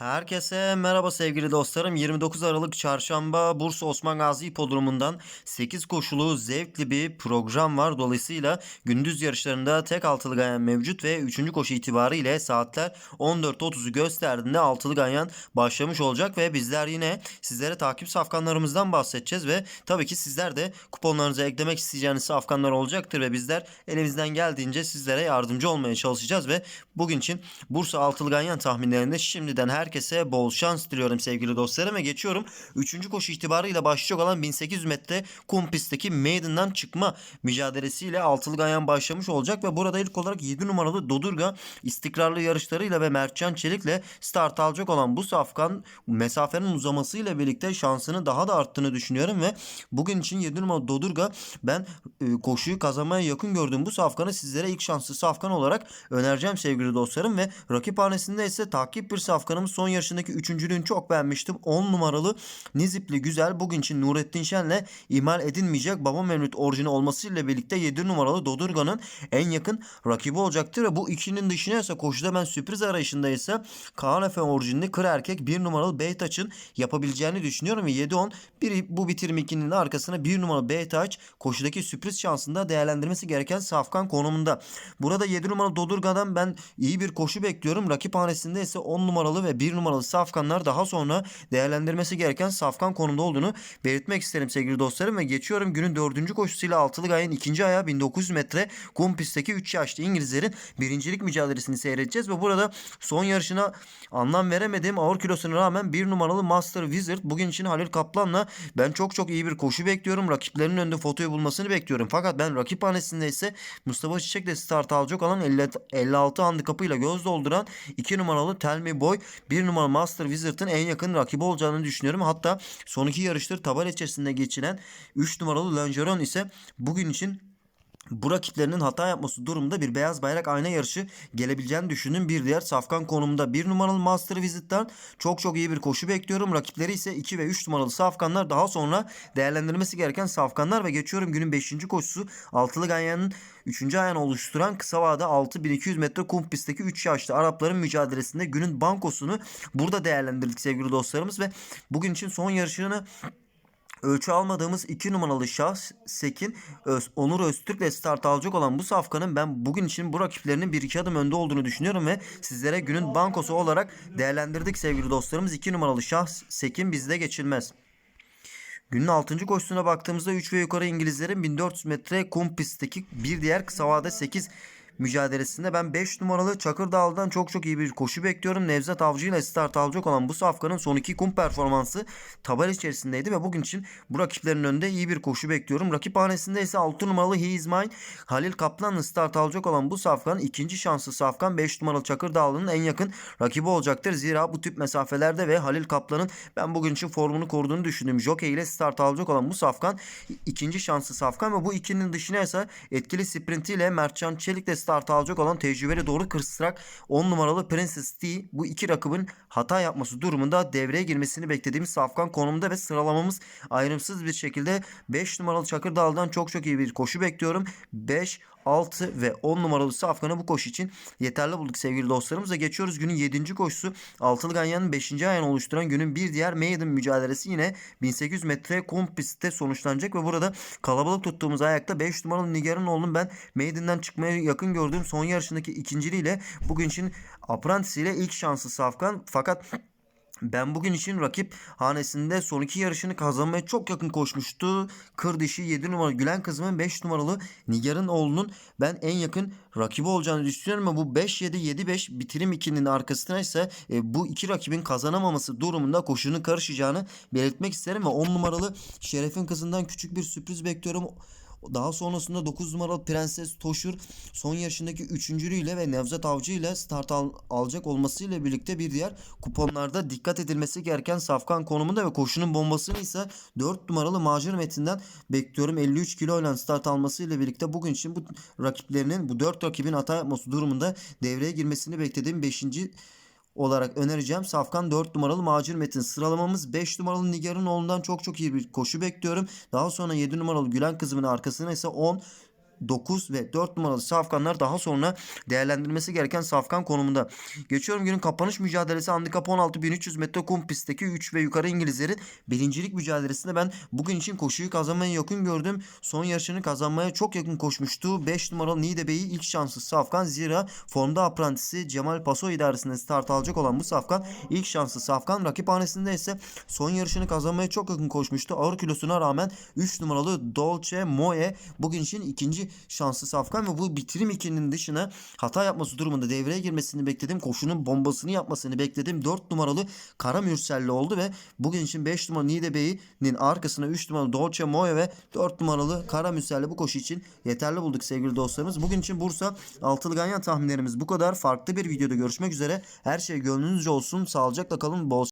Herkese merhaba sevgili dostlarım. 29 Aralık Çarşamba Bursa Osman Gazi Hipodromu'ndan 8 koşulu zevkli bir program var. Dolayısıyla gündüz yarışlarında tek altılı ganyan mevcut ve 3. koşu itibariyle saatler 14.30'u gösterdiğinde altılı ganyan başlamış olacak ve bizler yine sizlere takip safkanlarımızdan bahsedeceğiz ve tabii ki sizler de kuponlarınıza eklemek isteyeceğiniz safkanlar olacaktır ve bizler elimizden geldiğince sizlere yardımcı olmaya çalışacağız ve bugün için Bursa altılı ganyan tahminlerinde şimdiden herkese bol şans diliyorum sevgili dostlarım ve geçiyorum. 3. koşu itibarıyla başlayacak olan 1800 metre kum pistteki Maiden'dan çıkma mücadelesiyle altılı ganyan başlamış olacak ve burada ilk olarak 7 numaralı Dodurga istikrarlı yarışlarıyla ve Mertcan Çelik'le start alacak olan bu safkan mesafenin uzamasıyla birlikte şansını daha da arttığını düşünüyorum ve bugün için 7 numaralı Dodurga ben e, koşuyu kazanmaya yakın gördüğüm bu safkanı sizlere ilk şanslı safkan olarak önereceğim sevgili dostlarım ve rakip hanesinde ise takip bir safkanımız son yarışındaki üçüncülüğünü çok beğenmiştim. 10 numaralı Nizipli güzel bugün için Nurettin Şen'le ihmal edilmeyecek Baba Mevlüt orijini olmasıyla birlikte 7 numaralı Dodurga'nın en yakın rakibi olacaktır ve bu ikinin dışına ise koşuda ben sürpriz arayışında ise Kaan Efe orijinli kır erkek 1 numaralı Beytaç'ın yapabileceğini düşünüyorum ve 7-10 bir bu bitirim ikinin arkasına 1 numaralı Beytaç koşudaki sürpriz şansında değerlendirmesi gereken safkan konumunda. Burada 7 numaralı Dodurga'dan ben iyi bir koşu bekliyorum. Rakip hanesinde ise 10 numaralı ve 1 numaralı safkanlar daha sonra değerlendirmesi gereken safkan konumda olduğunu belirtmek isterim sevgili dostlarım ve geçiyorum günün 4. koşusuyla altılı gayenin ikinci ayağı 1900 metre kum pistteki 3 yaşlı İngilizlerin birincilik mücadelesini seyredeceğiz ve burada son yarışına anlam veremediğim ağır kilosuna rağmen 1 numaralı Master Wizard bugün için Halil Kaplan'la ben çok çok iyi bir koşu bekliyorum. Rakiplerinin önünde fotoyu bulmasını bekliyorum. Fakat ben rakip hanesinde ise Mustafa Çiçek'le start alacak olan 50, 56 handikapıyla göz dolduran 2 numaralı Tell Me Boy 1 numaralı Master Wizard'ın en yakın rakibi olacağını düşünüyorum. Hatta son iki yarıştır tabela içerisinde geçilen 3 numaralı Langeron ise bugün için bu rakiplerinin hata yapması durumunda bir beyaz bayrak ayna yarışı gelebileceğini düşündüğüm bir diğer safkan konumda. Bir numaralı Master Visit'ten çok çok iyi bir koşu bekliyorum. Rakipleri ise 2 ve 3 numaralı safkanlar daha sonra değerlendirmesi gereken safkanlar ve geçiyorum günün 5. koşusu altılı ganyanın 3. ayağını oluşturan kısa vade 6200 metre kum pistteki 3 yaşlı Arapların mücadelesinde günün bankosunu burada değerlendirdik sevgili dostlarımız ve bugün için son yarışını Ölçü almadığımız 2 numaralı şahs Sekin Öz, Onur Öztürk ile start alacak olan bu safkanın ben bugün için bu rakiplerinin bir iki adım önde olduğunu düşünüyorum ve sizlere günün bankosu olarak değerlendirdik sevgili dostlarımız. 2 numaralı şahs Sekin bizde geçilmez. Günün 6. koşusuna baktığımızda 3 ve yukarı İngilizlerin 1400 metre kum pistteki bir diğer kısa vade 8 mücadelesinde ben 5 numaralı Çakırdağlı'dan çok çok iyi bir koşu bekliyorum. Nevzat Avcı ile start alacak olan bu safkanın son iki kum performansı tabel içerisindeydi ve bugün için bu rakiplerin önünde iyi bir koşu bekliyorum. Rakip hanesinde ise 6 numaralı He Is Mine Halil Kaplan'la start alacak olan bu safkan ikinci şanslı safkan 5 numaralı Çakırdağlı'nın en yakın rakibi olacaktır. Zira bu tip mesafelerde ve Halil Kaplan'ın ben bugün için formunu koruduğunu düşündüğüm jockey ile start alacak olan bu safkan ikinci şanslı safkan ve bu ikinin dışına ise etkili sprintiyle Mertcan Çelik'le start alacak olan tecrübeli doğru kırsırak 10 numaralı Princess T bu iki rakibin hata yapması durumunda devreye girmesini beklediğimiz safkan konumda ve sıralamamız ayrımsız bir şekilde 5 numaralı Çakırdağlı'dan çok çok iyi bir koşu bekliyorum. 5, 6 ve 10 numaralı safkanı bu koşu için yeterli bulduk sevgili dostlarımız. Geçiyoruz günün 7. koşusu. Altılı Ganyan'ın 5. ayağını oluşturan günün bir diğer maiden mücadelesi yine 1800 metre kum pistte sonuçlanacak ve burada kalabalık tuttuğumuz ayakta 5 numaralı Nigar'ın oğlum ben maiden'dan çıkmaya yakın gördüğüm son yarışındaki ikinciliğiyle bugün için Apprentice ile ilk şansı safkan fakat ben bugün için rakip hanesinde son iki yarışını kazanmaya çok yakın koşmuştu. Kır dişi 7 numaralı Gülen kızımın 5 numaralı Nigar'ın oğlunun ben en yakın rakibi olacağını düşünüyorum ama bu 5-7-7-5 bitirim 2'nin arkasına ise e, bu iki rakibin kazanamaması durumunda koşunun karışacağını belirtmek isterim ve 10 numaralı Şeref'in kızından küçük bir sürpriz bekliyorum. Daha sonrasında 9 numaralı Prenses Toşur son yaşındaki üçüncülüğüyle ve Nevzat Avcı ile start al, alacak olmasıyla birlikte bir diğer kuponlarda dikkat edilmesi gereken safkan konumunda ve koşunun bombasını ise 4 numaralı Macir Metin'den bekliyorum. 53 kilo ile start almasıyla birlikte bugün için bu rakiplerinin bu 4 rakibin hata yapması durumunda devreye girmesini beklediğim 5 olarak önereceğim. Safkan 4 numaralı Macir Metin. Sıralamamız 5 numaralı Nigar'ın oğlundan çok çok iyi bir koşu bekliyorum. Daha sonra 7 numaralı Gülen kızımın arkasına ise 10 9 ve 4 numaralı safkanlar daha sonra değerlendirmesi gereken safkan konumunda. Geçiyorum günün kapanış mücadelesi handikap 16 1300 metre kum pistteki 3 ve yukarı İngilizlerin birincilik mücadelesinde ben bugün için koşuyu kazanmaya yakın gördüm. Son yarışını kazanmaya çok yakın koşmuştu. 5 numaralı Niğdebeyi ilk şansı Safkan. Zira formda aprantisi Cemal Paso idaresinde start alacak olan bu Safkan ilk şansı Safkan. Rakiphanesinde ise son yarışını kazanmaya çok yakın koşmuştu. Ağır kilosuna rağmen 3 numaralı Dolce Moe bugün için ikinci şansı Safkan ve bu bitirim ikinin dışına hata yapması durumunda devreye girmesini bekledim. Koşunun bombasını yapmasını bekledim. 4 numaralı Kara Mürselli oldu ve bugün için 5 numaralı Niğdebeyi'nin arkasına 3 numaralı Dolce Moe ve 4 numaralı Kara Mürselli bu koşu için yeterli bulduk sevgili dostlarımız. Bugün için Bursa altılı ganyan tahminlerimiz bu kadar. Farklı bir videoda görüşmek üzere. Her şey gönlünüzce olsun. Sağlıcakla kalın. Bol